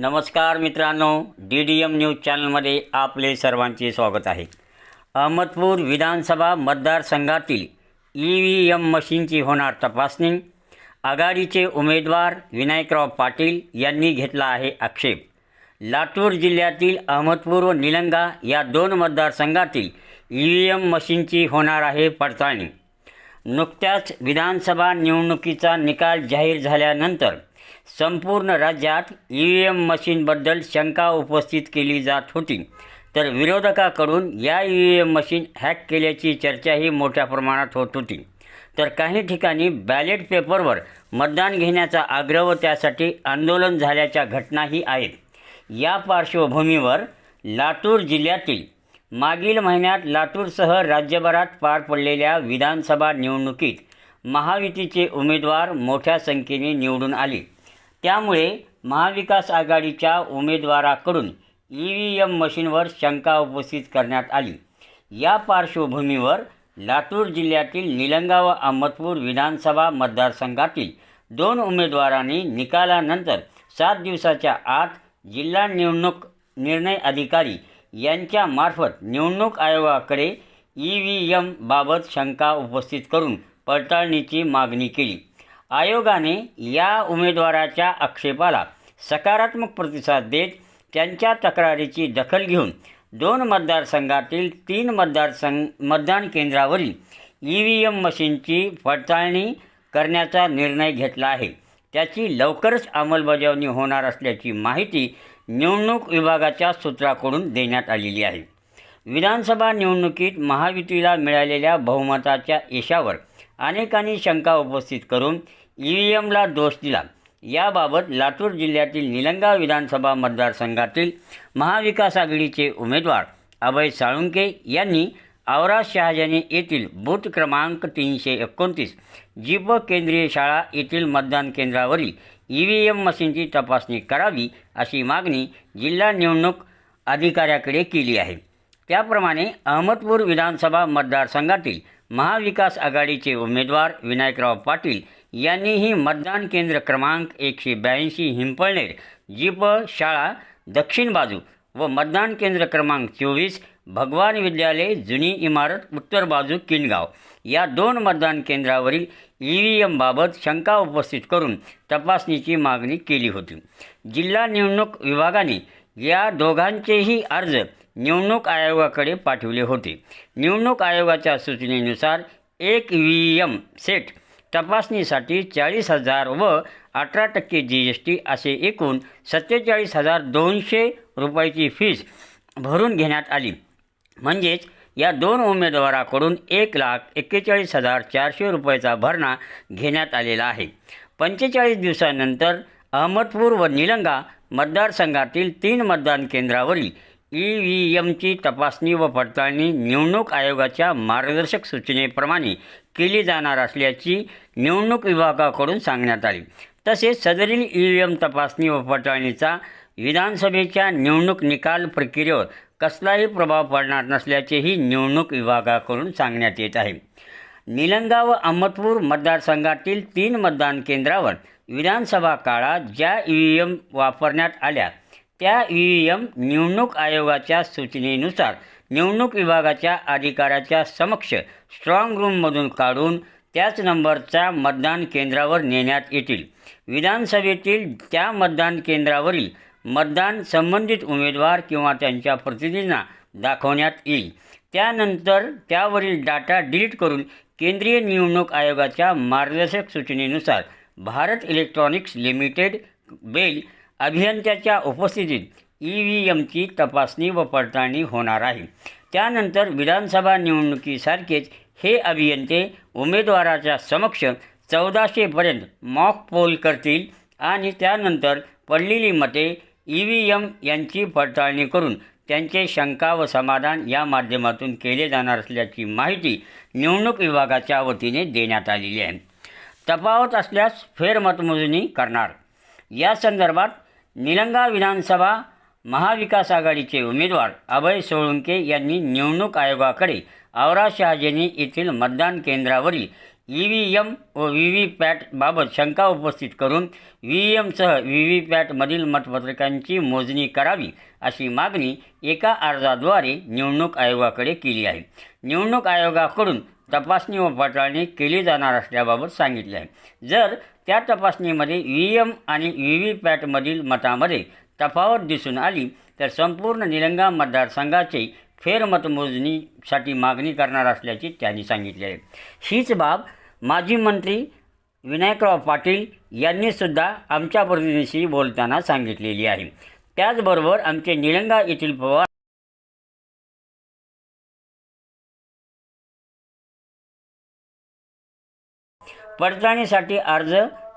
नमस्कार मित्रांनो D D M news चॅनलमध्ये आपले सर्वांचे स्वागत आहे. अहमदपूर विधानसभा मतदारसंघातील ई व्ही एम मशीनची होणार तपासणी. आघाडीचे उमेदवार विनायकराव पाटील यांनी घेतला आहे आक्षेप. लातूर जिल्ह्यातील अहमदपूर व निलंगा या दोन मतदारसंघातील ई व्ही एम मशीनची होणार आहे पडताळणी. नुकत्याच विधानसभा निवडणुकीचा निकाल जाहीर झाल्यानंतर संपूर्ण राज्यात ई व्ही एम मशीनबद्दल शंका उपस्थित केली जात होती. तर विरोधकाकडून या E V M machine hack केल्याची चर्चाही मोठ्या प्रमाणात होत होती. तर काही ठिकाणी बॅलेट पेपरवर मतदान घेण्याचा आग्रह व त्यासाठी आंदोलन झाल्याच्या घटनाही आहेत. या पार्श्वभूमीवर लातूर जिल्ह्यातील मागील महिन्यात लातूरसह राज्यभरात पार पडलेल्या विधानसभा निवडणुकीत महायुतीचे उमेदवार मोठ्या संख्येने निवडून आले. त्यामुळे महाविकास आघाडीच्या उमेदवाराकडून ई व्ही एम मशीनवर शंका उपस्थित करण्यात आली. या पार्श्वभूमीवर लातूर जिल्ह्यातील निलंगा व अहमदपूर विधानसभा मतदारसंघातील दोन उमेदवारांनी निकालानंतर सात दिवसाच्या आत जिल्हा निवडणूक निर्णय अधिकारी यांच्यामार्फत निवडणूक आयोगाकडे ई व्ही एमबाबत शंका उपस्थित करून पडताळणीची मागणी केली. आयोगाने या उमेदवाराच्या आक्षेपाला सकारात्मक प्रतिसाद देत त्यांच्या तक्रारीची दखल घेऊन दोन मतदारसंघातील तीन मतदारसंघ मतदान केंद्रावरील ई व्ही एम मशीनची पडताळणी करण्याचा निर्णय घेतला आहे. त्याची लवकरच अंमलबजावणी होणार असल्याची माहिती निवडणूक विभागाच्या सूत्राकडून देण्यात आलेली आहे. विधानसभा निवडणुकीत महायुतीला मिळालेल्या बहुमताच्या यशावर अनेकांनी शंका उपस्थित करून ई व्ही एमला दोष दिला. याबाबत लातूर जिल्ह्यातील निलंगा विधानसभा मतदारसंघातील महाविकास आघाडीचे उमेदवार अभय साळुंके यांनी औरा शहाजानी येथील बूथ क्रमांक तीनशे एकोणतीस जीप केंद्रीय शाळा येथील मतदान केंद्रावरील ई व्ही एम मशीनची तपासणी करावी अशी मागणी जिल्हा निवडणूक अधिकाऱ्याकडे केली आहे. त्याप्रमाणे अहमदपूर विधानसभा मतदारसंघातील महाविकास आघाडीचे उमेदवार विनायकराव पाटील यांनीही मतदान केंद्र क्रमांक एकशे ब्याऐंशी हिंपळनेर जीप शाळा दक्षिण बाजू व मतदान केंद्र क्रमांक चोवीस भगवान विद्यालय जुनी इमारत उत्तर बाजू किनगाव. या दोन मतदान केंद्रावरील ई व्ही एमबाबत शंका उपस्थित करून तपासणीची मागणी केली होती. जिल्हा निवडणूक विभागाने या दोघांचेही अर्ज निवडणूक आयोगाकडे पाठवले होते. निवडणूक आयोगाच्या सूचनेनुसार एक व्ही एम सेट तपासणीसाठी चाळीस हजार व अठरा टक्के जी एस टी असे एकूण सत्तेचाळीस हजार दोनशे रुपयाची फीज भरून घेण्यात आली. म्हणजेच या दोन उमेदवाराकडून एक लाख एक्केचाळीस हजार चारशे रुपयाचा भरणा घेण्यात आलेला आहे. पंचेचाळीस दिवसानंतर अहमदपूर व निलंगा मतदारसंघातील तीन मतदान केंद्रावरील ई व्ही एमची तपासणी व पडताळणी निवडणूक आयोगाच्या मार्गदर्शक सूचनेप्रमाणे केली जाणार असल्याची निवडणूक विभागाकडून सांगण्यात आली. तसेच सदरील ई व्ही एम तपासणी व पडताळणीचा विधानसभेच्या निवडणूक निकाल प्रक्रियेवर कसलाही प्रभाव पडणार नसल्याचेही निवडणूक विभागाकडून सांगण्यात येत आहे. निलंगा व अहमदपूर मतदारसंघातील तीन मतदान केंद्रावर विधानसभा काळात ज्या ई व्ही एम वापरण्यात आल्या त्या ई व्ही एम निवडणूक आयोगाच्या सूचनेनुसार निवडणूक विभागाच्या अधिकाऱ्याच्या समक्ष स्ट्रॉंग रूममधून काढून त्याच नंबरच्या मतदान केंद्रावर नेण्यात येतील. विधानसभेतील त्या मतदान केंद्रावरील मतदान संबंधित उमेदवार किंवा त्यांच्या प्रतिनिधींना दाखवण्यात येईल. त्यानंतर त्यावरील डाटा डिलीट करून केंद्रीय निवडणूक आयोगाच्या मार्गदर्शक सूचनेनुसार भारत इलेक्ट्रॉनिक्स लिमिटेड बेल अभियंत्याच्या उपस्थितीत ई व्ही एमची तपासणी व पडताळणी होणार आहे. त्यानंतर विधानसभा निवडणुकीसारखेच हे अभियंते उमेदवाराच्या समक्ष चौदाशेपर्यंत मॉक पोल करतील आणि त्यानंतर पडलेली मते ई व्ही एम यांची पडताळणी करून त्यांचे शंका व समाधान या माध्यमातून केले जाणार असल्याची माहिती निवडणूक विभागाच्या वतीने देण्यात आलेली आहे. तफावत असल्यास फेरमतमोजणी करणार. या संदर्भात निलंगा विधानसभा महाविकास आघाडीचे उमेदवार अभय सोळुंके यांनी निवडणूक आयोगाकडे औरा शहाजनी येथील मतदान केंद्रावरील ई व्ही एम व व्ही व्ही पॅटबाबत शंका उपस्थित करून व्ही एमसह व्ही व्ही पॅटमधील मतपत्रिकांची मोजणी करावी अशी मागणी एका अर्जाद्वारे निवडणूक आयोगाकडे केली आहे. निवडणूक आयोगाकडून तपासणी व पडताळणी केली जाणार असल्याबाबत सांगितले आहे. जर त्या तपासणीमध्ये व्ही एम आणि व्ही व्ही पॅटमधील मतामध्ये तफावत दिसून आली तर संपूर्ण निलंगा मतदारसंघाचे फेरमतमोजणीसाठी मागणी करणार असल्याचे त्यांनी सांगितले आहे. हीच बाब माजी मंत्री विनायकराव पाटील यांनीसुद्धा आमच्या प्रतिनिधीशी बोलताना सांगितलेली आहे. त्याचबरोबर आमचे निलंगा येथील पवार पडताळणीसाठी अर्ज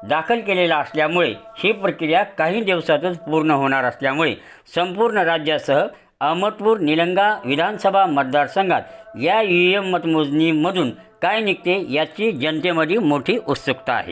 दाखल केलेला असल्यामुळे ही प्रक्रिया काही दिवसातच पूर्ण होणार असल्यामुळे संपूर्ण राज्यासह अहमदपूर निलंगा विधानसभा मतदारसंघात या ई एम मतमोजणीमधून काय निघते याची जनतेमध्ये मोठी उत्सुकता आहे.